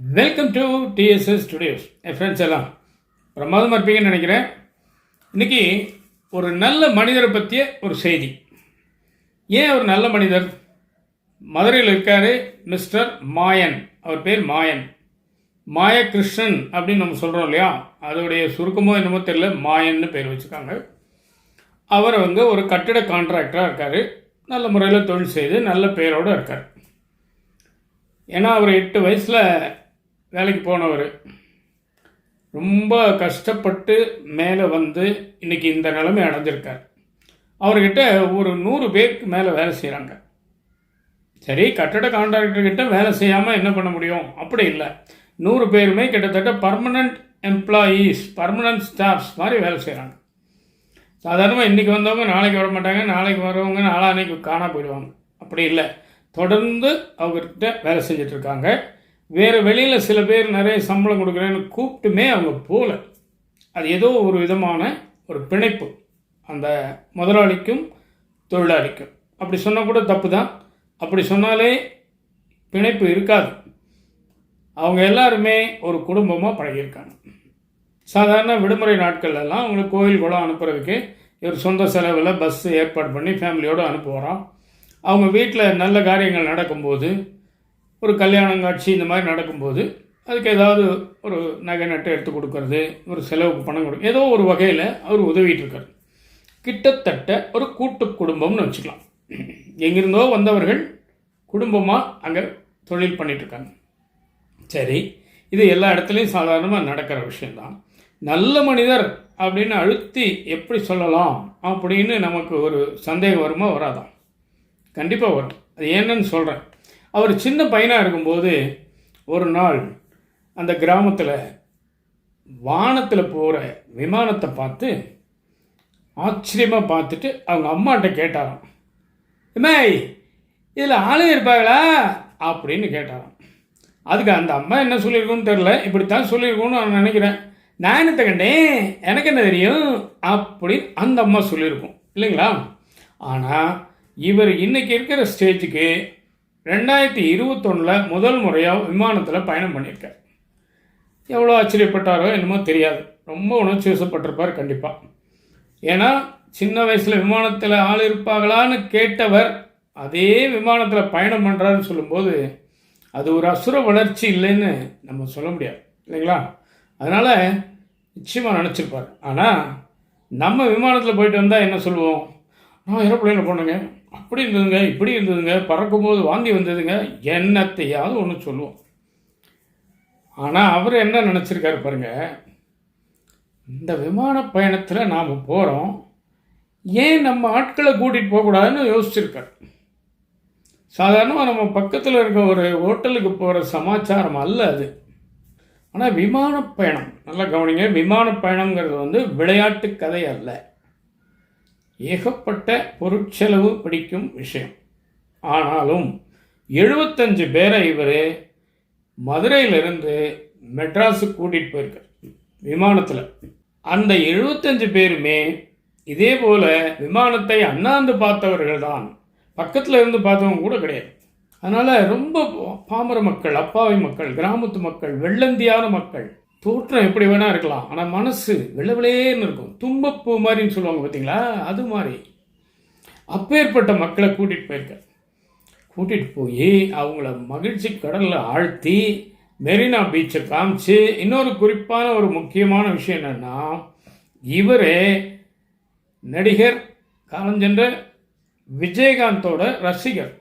Welcome to TSS studios என் friends எல்லாம் பிரமாதமாக இருப்பீங்கன்னு நினைக்கிறேன். இன்றைக்கி ஒரு நல்ல மனிதரை பற்றிய ஒரு செய்தி. ஏன் ஒரு நல்ல மனிதர்? மதுரையில் இருக்கார் மிஸ்டர் மாயன். அவர் பேர் மாயன். மாயகிருஷ்ணன் அப்படின்னு நம்ம சொல்கிறோம் இல்லையா? அதோடைய சுருக்கமோ என்னமோ தெரியல மாயன்னு பேர் வச்சுருக்காங்க அவர் வந்து ஒரு கட்டிட கான்ட்ராக்டராக இருக்கார். நல்ல முறையில் தொழில் செய்து நல்ல பேரோடு இருக்கார். ஏன்னா அவர் எட்டு வயசில் வேலைக்கு போனவர். ரொம்ப கஷ்டப்பட்டு மேலே வந்து இன்னைக்கு இந்த நிலைமை அடைஞ்சிருக்கார். அவர்கிட்ட ஒரு நூறு பேருக்கு மேலே வேலை செய்கிறாங்க சரி கட்டட கான்ட்ராக்டர்கிட்ட வேலை செய்யாமல் என்ன பண்ண முடியும்? அப்படி இல்லை. நூறு பேருமே கிட்டத்தட்ட பர்மனண்ட் எம்ப்ளாயீஸ் பர்மனண்ட் ஸ்டாஃப்ஸ் மாதிரி வேலை செய்கிறாங்க சாதாரணமாக இன்றைக்கி வந்தவங்க நாளைக்கு வர மாட்டாங்க நாளைக்கு வரவங்க நாளான்னைக்கு காணா போயிடுவாங்க. அப்படி இல்லை. தொடர்ந்து அவர்கிட்ட வேலை செஞ்சிட்ருக்காங்க வேறு வெளியில் சில பேர் நிறைய சம்பளம் கொடுக்குறேன்னு கூப்பிட்டுமே அவங்க போகல அது ஏதோ ஒரு விதமான ஒரு பிணைப்பு. அந்த முதலாளிக்கும் தொழிலாளிக்கும். அப்படி சொன்னால் கூட தப்பு தான் அப்படி சொன்னாலே பிணைப்பு இருக்காது. அவங்க எல்லாருமே ஒரு குடும்பமாக பழகியிருக்காங்க. சாதாரண விடுமுறை நாட்கள்லாம் அவங்களுக்கு கோயில் குளம் அனுப்புறதுக்கு இவர் சொந்த செலவில் பஸ் ஏற்பாடு பண்ணி ஃபேமிலியோடு அனுப்புகிறோம் அவங்க வீட்டில் நல்ல காரியங்கள் நடக்கும்போது ஒரு கல்யாணம் காட்சி இந்த மாதிரி நடக்கும்போது அதுக்கு ஏதாவது ஒரு நகை நட்டை எடுத்து கொடுக்கறது ஒரு செலவுக்கு பணம் கொடுக்க ஏதோ ஒரு வகையில் அவர் உதவிட்டுருக்கார் கிட்டத்தட்ட ஒரு கூட்டு குடும்பம்னு வச்சுக்கலாம். எங்கிருந்தோ வந்தவர்கள் குடும்பமாக அங்கே தொழில் பண்ணிகிட்ருக்காங்க சரி இது எல்லா இடத்துலையும் சாதாரணமாக நடக்கிற விஷயந்தான் நல்ல மனிதர் அப்படின்னு அழுத்தி எப்படி சொல்லலாம் அப்படின்னு நமக்கு ஒரு சந்தேகம் வருமா வராதான் கண்டிப்பாக வரும். அது என்னன்னு சொல்கிறேன் அவர் சின்ன பையனாக இருக்கும்போது ஒரு நாள் அந்த கிராமத்தில் வானத்தில் போகிற விமானத்தை பார்த்து ஆச்சரியமாக பார்த்துட்டு அவங்க அம்மாட்ட கேட்டாராம். இம்மாய் இதில் ஆளும் இருப்பாங்களா? அப்படின்னு கேட்டாராம். அதுக்கு அந்த அம்மா என்ன சொல்லியிருக்குன்னு தெரில இப்படித்தான் சொல்லியிருக்கோன்னு நான் நினைக்கிறேன். நான் என்ன கண்டேன்? எனக்கு என்ன தெரியும்? அப்படின்னு அந்த அம்மா சொல்லியிருக்கோம். இல்லைங்களா? ஆனால் இவர் இன்றைக்கி இருக்கிற ஸ்டேஜுக்கு ரெண்டாயிரத்தி இருபத்தொன்னில் முதல் முறையாக விமானத்தில் பயணம் பண்ணியிருக்கார் எவ்வளோ ஆச்சரியப்பட்டாரோ என்னமோ தெரியாது. ரொம்ப உணர்ச்சி வசப்பட்டிருப்பார் கண்டிப்பாக ஏன்னா சின்ன வயசில் விமானத்தில் ஆள் இருப்பாங்களான்னு கேட்டவர் அதே விமானத்தில் பயணம் பண்ணுறாருன்னு சொல்லும்போது அது ஒரு அசுர வளர்ச்சி இல்லைன்னு நம்ம சொல்ல முடியாது. இல்லைங்களா? அதனால் நிச்சயமாக நினச்சிருப்பார். ஆனால் நம்ம விமானத்தில் போயிட்டு வந்தால் என்ன சொல்லுவோம்? நான் ஏரோப்ளைனில் போனேங்க. அப்படி இருந்ததுங்க இப்படி இருந்ததுங்க பறக்கும்போது வாந்தி வந்ததுங்க என்னத்தையாவது ஒன்று சொல்லுவோம். ஆனால் அவர் என்ன நினச்சிருக்காரு பாருங்க இந்த விமான பயணத்தில் நாம் போகிறோம் ஏன் நம்ம ஆட்களை கூட்டிகிட்டு போகக்கூடாதுன்னு யோசிச்சிருக்கார். சாதாரணமாக நம்ம பக்கத்தில் இருக்க ஒரு ஹோட்டலுக்கு போகிற சமாச்சாரம் அல்ல அது. ஆனால் விமான பயணம் நல்லா கவனிங்க விமான பயணங்கிறது வந்து விளையாட்டு கதை அல்ல. ஏகப்பட்ட பொருட்செலவு பிடிக்கும் விஷயம். ஆனாலும் எழுபத்தஞ்சு பேரை இவர் மதுரையிலிருந்து மெட்ராஸுக்கு கூட்டிகிட்டு போயிருக்கார் விமானத்தில். அந்த எழுபத்தஞ்சு பேருமே இதே போல் விமானத்தை அண்ணாந்து பார்த்தவர்கள் தான். பக்கத்தில் இருந்து பார்த்தவங்க கூட கிடையாது. அதனால் ரொம்ப பாமர மக்கள் அப்பாவி மக்கள் கிராமத்து மக்கள் வெள்ளந்தியான மக்கள் தோற்றம் எப்படி வேணால் இருக்கலாம். ஆனால் மனசு விளவிலேன்னு இருக்கும். தும்பப்பூ மாதிரின்னு சொல்லுவாங்க பார்த்தீங்களா அது மாதிரி. அப்பேற்பட்ட மக்களை கூட்டிகிட்டு போயிருக்க. கூட்டிகிட்டு போய் அவங்கள மகிழ்ச்சி கடலில் ஆழ்த்தி மெரினா பீச்சை காமிச்சு இன்னொரு குறிப்பான ஒரு முக்கியமான விஷயம் என்னென்னா இவரே நடிகர் காலஞ்சென்ற விஜயகாந்தோட ரசிகர்.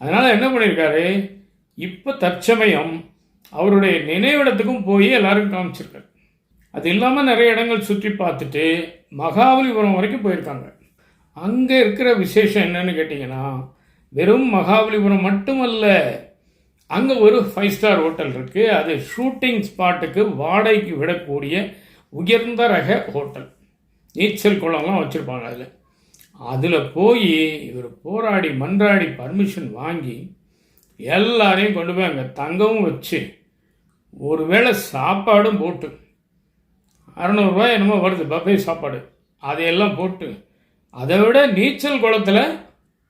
அதனால் என்ன பண்ணியிருக்காரு இப்போ தற்சமயம் அவருடைய நினைவிடத்துக்கும் போய் எல்லாரும் காமிச்சிருக்காரு. அது இல்லாமல் நிறைய இடங்கள் சுற்றி பார்த்துட்டு மகாபலிபுரம் வரைக்கும் போயிருக்காங்க. அங்கே இருக்கிற விசேஷம் என்னன்னு கேட்டிங்கன்னா வெறும் மகாபலிபுரம் மட்டுமல்ல அங்கே ஒரு ஃபைவ் ஸ்டார் ஹோட்டல் இருக்குது அது ஷூட்டிங் ஸ்பாட்டுக்கு வாடகைக்கு விடக்கூடிய உயர்ந்த ரக ஹோட்டல் நீச்சல் குளம்லாம் வச்சுருப்பாங்க அதில். அதில் போய் இவர் போராடி மன்றாடி பர்மிஷன் வாங்கி எல்லாரையும் கொண்டு போய் அங்கே தங்கவும் வச்சு ஒருவேளை சாப்பாடும் போட்டு அறநூறுரூவா என்னமோ வருது பஃபே சாப்பாடு. அதையெல்லாம் போட்டு அதை விட நீச்சல் குளத்தில்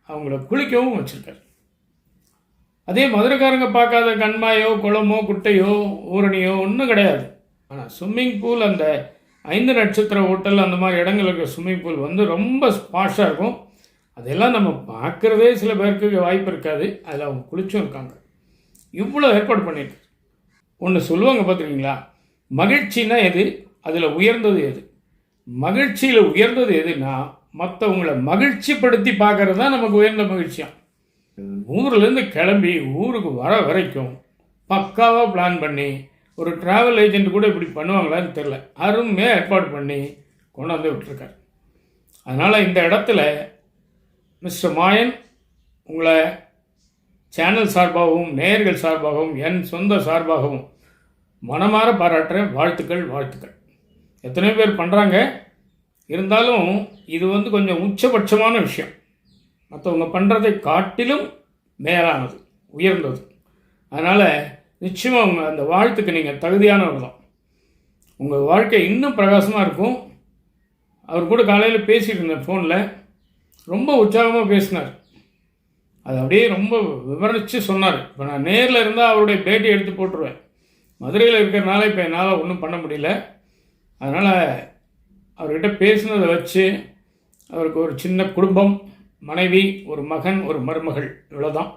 அவங்கள குளிக்கவும் வச்சுருக்காரு. அதே மதுரைக்காரங்க பார்க்காத கண்மாயோ குளமோ குட்டையோ ஊரணியோ ஒன்றும் கிடையாது. ஆனால் ஸ்விம்மிங் பூல் அந்த ஐந்து நட்சத்திர ஹோட்டல் அந்த மாதிரி இடங்களுக்கு இருக்கிற ஸ்விம்மிங் பூல் வந்து ரொம்ப ஸ்பாஷாக இருக்கும். அதெல்லாம் நம்ம பார்க்குறதே சில பேருக்கு வாய்ப்பு இருக்காது. அதில் அவங்க குளிச்சும் இருக்காங்க. இவ்வளோ ஏற்பாடு பண்ணிட்டு. ஒன்று சொல்லுவாங்க பார்த்துருக்கீங்களா மகிழ்ச்சின்னா எது? அதில் உயர்ந்தது எது? மகிழ்ச்சியில் உயர்ந்தது எதுனா மற்றவங்களை மகிழ்ச்சிப்படுத்தி பார்க்குறது தான் நமக்கு உயர்ந்த மகிழ்ச்சியாக ஊர்லேருந்து கிளம்பி ஊருக்கு வர வரைக்கும் பக்காவாக பிளான் பண்ணி ஒரு ட்ராவல் ஏஜென்ட் கூட இப்படி பண்ணுவாங்களான்னு தெரில அருமையாக ஏற்பாடு பண்ணி கொண்டாந்து விட்டுருக்காரு. அதனால் இந்த இடத்துல மிஸ்டர் மாயன் உங்களை சேனல் சார்பாகவும் நேயர்கள் சார்பாகவும் என் சொந்த சார்பாகவும் மனமாற பாராட்டுறேன். வாழ்த்துக்கள் வாழ்த்துக்கள். எத்தனை பேர் பண்ணுறாங்க இருந்தாலும் இது வந்து கொஞ்சம் உச்சபட்சமான விஷயம். மற்றவங்க பண்ணுறதை காட்டிலும் மேலானது உயர்ந்தது. அதனால் நிச்சயமாக உங்கள் அந்த வாழ்த்துக்கு நீங்கள் தகுதியானவர் தான். உங்கள் வாழ்க்கை இன்னும் பிரகாசமாக இருக்கும். அவர் கூட காலையில் பேசிட்டு இருந்தேன் ஃபோனில் ரொம்ப உற்சாகமாக பேசினார். அது அப்படியே ரொம்ப விவரித்து சொன்னார். இப்போ நான் நேரில் இருந்தால் அவருடைய பேட்டி எடுத்து போட்டுருவேன். மதுரையில் இருக்கிறனால இப்போ என்னால் ஒன்றும் பண்ண முடியல. அதனால் அவர்கிட்ட பேசினதை வச்சு அவருக்கு ஒரு சின்ன குடும்பம் மனைவி ஒரு மகன் ஒரு மருமகள் இவ்வளோதான்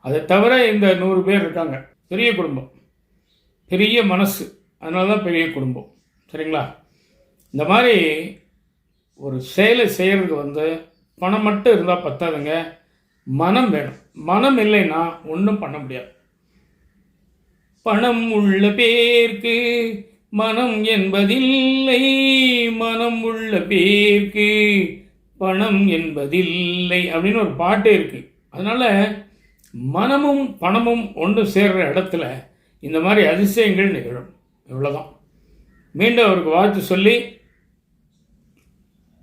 அதை தவிர இந்த நூறு பேர் இருக்காங்க. பெரிய குடும்பம். பெரிய மனசு. அதனால தான் பெரிய குடும்பம். சரிங்களா? இந்த மாதிரி ஒரு செயலை செய்கிறதுக்கு வந்து பணம் மட்டும் இருந்தால் பத்தாதுங்க. மனம் வேணும். மனம் இல்லைன்னா ஒன்றும் பண்ண முடியாது. பணம் உள்ள பேர்க்கு மனம் என்பதில்லை. மனம் உள்ள பேர்க்கு பணம் என்பதில்லை அப்படின்னு ஒரு பாட்டு இருக்கு. அதனால மனமும் பணமும் ஒன்று சேர்ற இடத்துல இந்த மாதிரி அதிசயங்கள் நிகழும். இவ்வளோதான் மீண்டும் அவருக்கு வாழ்த்து சொல்லி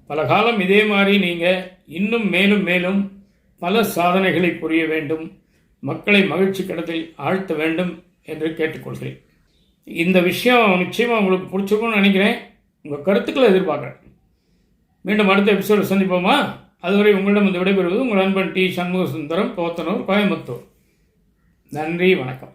பல காலம் இதே மாதிரி நீங்கள் இன்னும் மேலும் மேலும் பல சாதனைகளை புரிய வேண்டும் மக்களை மகிழ்ச்சி கடத்தில் ஆழ்த்த வேண்டும் என்று கேட்டுக்கொள்கிறேன். இந்த விஷயம் நிச்சயமாக உங்களுக்கு பிடிச்சிருக்கும்னு நினைக்கிறேன். உங்கள் கருத்துக்களை எதிர்பார்க்குறேன். மீண்டும் அடுத்த எபிசோடு சந்திப்போமா? அதுவரை உங்களிடம் இந்த விடைபெறுவது உங்கள் அன்பன் டி சண்முக சுந்தரம் போத்தனூர் கோயம்புத்தூர். நன்றி வணக்கம்.